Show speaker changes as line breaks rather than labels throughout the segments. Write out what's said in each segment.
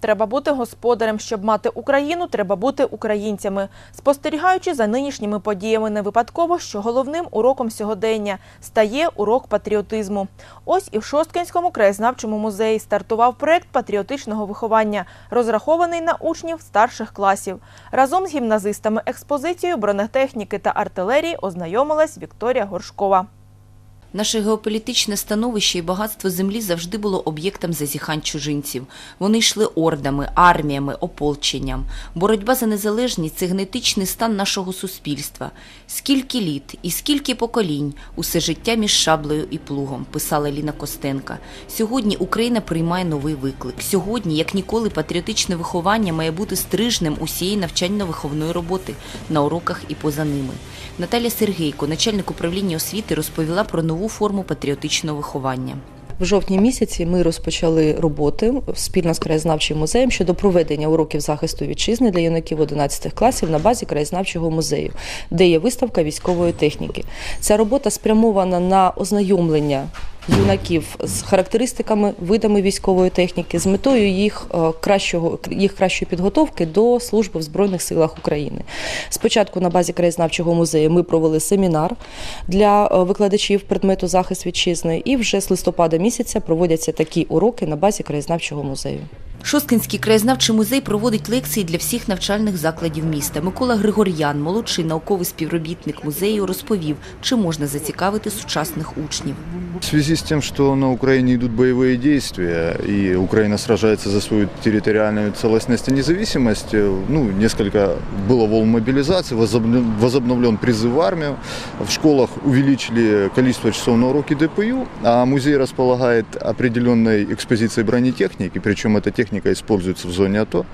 Треба бути господарем. Щоб мати Україну, треба бути українцями. Спостерігаючи за нинішніми подіями, не випадково, що головним уроком сьогодення стає урок патріотизму. Ось і в Шосткинському краєзнавчому музеї стартував проект патріотичного виховання, розрахований на учнів старших класів. Разом з гімназистами експозицією бронетехніки та артилерії ознайомилась Вікторія Горшкова.
Наше геополітичне становище і багатство землі завжди було об'єктом зазіхань чужинців. Вони йшли ордами, арміями, ополченням. Боротьба за незалежність це генетичний стан нашого суспільства. Скільки літ і скільки поколінь усе життя між шаблею і плугом, писала Ліна Костенка. Сьогодні Україна приймає новий виклик. Сьогодні, як ніколи, патріотичне виховання має бути стрижнем усієї навчально-виховної роботи на уроках і поза ними. Наталя Сергейко, начальник управління освіти, розповіла про нову форму патріотичного виховання.
В жовтні місяці ми розпочали роботи спільно з краєзнавчим музеєм щодо проведення уроків захисту вітчизни для юнаків 11 класів на базі краєзнавчого музею, де є виставка військової техніки. Ця робота спрямована на ознайомлення юнаків з характеристиками, видами військової техніки, з метою їх е, кращого їх кращої підготовки до служби в збройних силах України. Спочатку на базі краєзнавчого музею ми провели семінар для е, викладачів предмету захист вітчизни, і вже з листопада місяця проводяться такі уроки на базі краєзнавчого музею.
Шосткинський краєзнавчий музей проводить лекції для всіх навчальних закладів міста. Микола Григор'ян, молодший науковий співробітник музею, розповів, чи можна зацікавити сучасних учнів.
В связи с тем, что на Украине идут боевые действия, и Украина сражается за свою территориальную целостность и независимость, э, ну, несколько было волн мобилизации, возобновлен, возобновлен призыв в армию, в школах увеличили количество часов на уроки ДПЮ, а музей располагает определенной экспозицией бронетехники, причем эта техника используется в зоне АТО,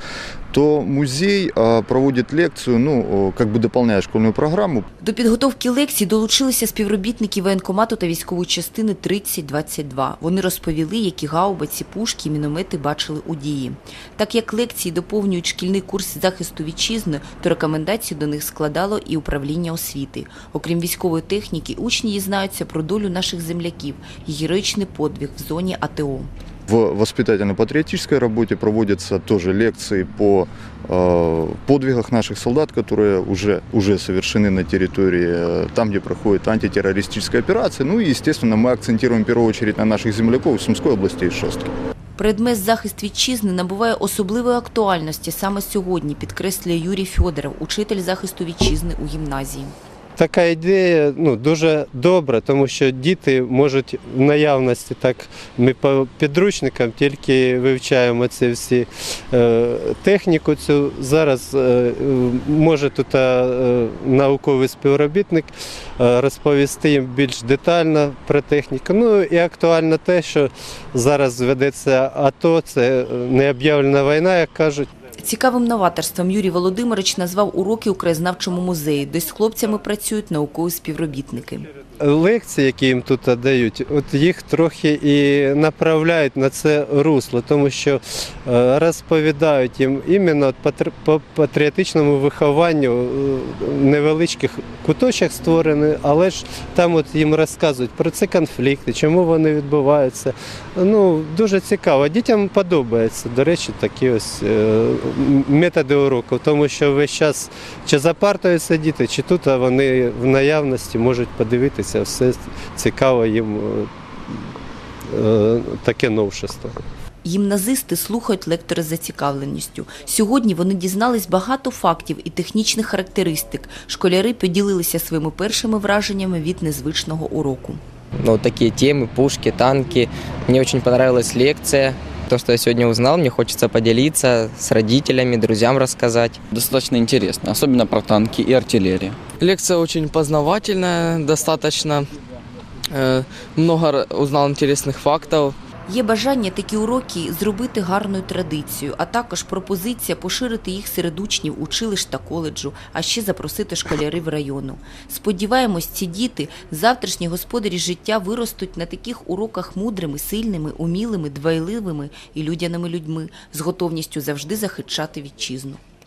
то музей а, проводит лекцию, ну, о, как бы дополняя школьную программу,
До підготовки лекцій долучилися співробітники воєнкомату та військової частини 3022. Вони розповіли, які гаубиці, пушки і міномети бачили у дії. Так як лекції доповнюють шкільний курс захисту вітчизни, то рекомендації до них складало і управління освіти. Окрім військової техніки, учні дізнаються про долю наших земляків і героїчний подвиг в зоні АТО.
В воспитательно-патриотической работе проводятся тоже лекции по э, подвигах наших солдат, которые уже, уже совершены на территории, э, там, где проходит антитеррористическая операция. Ну и, естественно, мы акцентируем в первую очередь на наших земляков из Сумской области и Шостки.
Предмет захист вітчизни набуває особливої актуальності саме сьогодні, підкреслює Юрій Фьодоров, учитель захисту вітчизни у гімназії.
Така ідея ну, дуже добра, тому що діти можуть в наявності, так ми по підручникам тільки вивчаємо ці всі е, техніку. Цю зараз е, може тут е, науковий співробітник е, розповісти їм більш детально про техніку. Ну і актуально те, що зараз ведеться АТО, це необ'явлена війна, як кажуть.
Цікавим новаторством Юрій Володимирович назвав уроки у краєзнавчому музеї, де з хлопцями працюють наукові співробітники.
лекції, які їм тут дають, от їх трохи і направляють на це русло, тому що е, розповідають їм іменно по патріотичному вихованню е, невеличких куточках створені, але ж там от їм розказують про ці конфлікти, чому вони відбуваються. Ну, дуже цікаво. Дітям подобається, до речі, такі ось е, методи уроку, тому що весь час чи за партою сидіти, чи тут а вони в наявності можуть подивитися, все цікаво їм е, е, таке новшество.
Гімназисти слухають лектори з зацікавленістю. Сьогодні вони дізнались багато фактів і технічних характеристик. Школяри поділилися своїми першими враженнями від незвичного уроку.
ну, вот такие темы, пушки, танки. Мне очень понравилась лекция. То, что я сегодня узнал, мне хочется поделиться с родителями, друзьям рассказать.
достаточно интересно, особенно про танки и артиллерию.
Лекция очень познавательная, достаточно э, много узнал интересных фактов.
Є бажання такі уроки зробити гарною традицією, а також пропозиція поширити їх серед учнів училищ та коледжу, а ще запросити школярів району. Сподіваємось, ці діти, завтрашні господарі життя, виростуть на таких уроках мудрими, сильними, умілими, дбайливими і людяними людьми з готовністю завжди захищати вітчизну.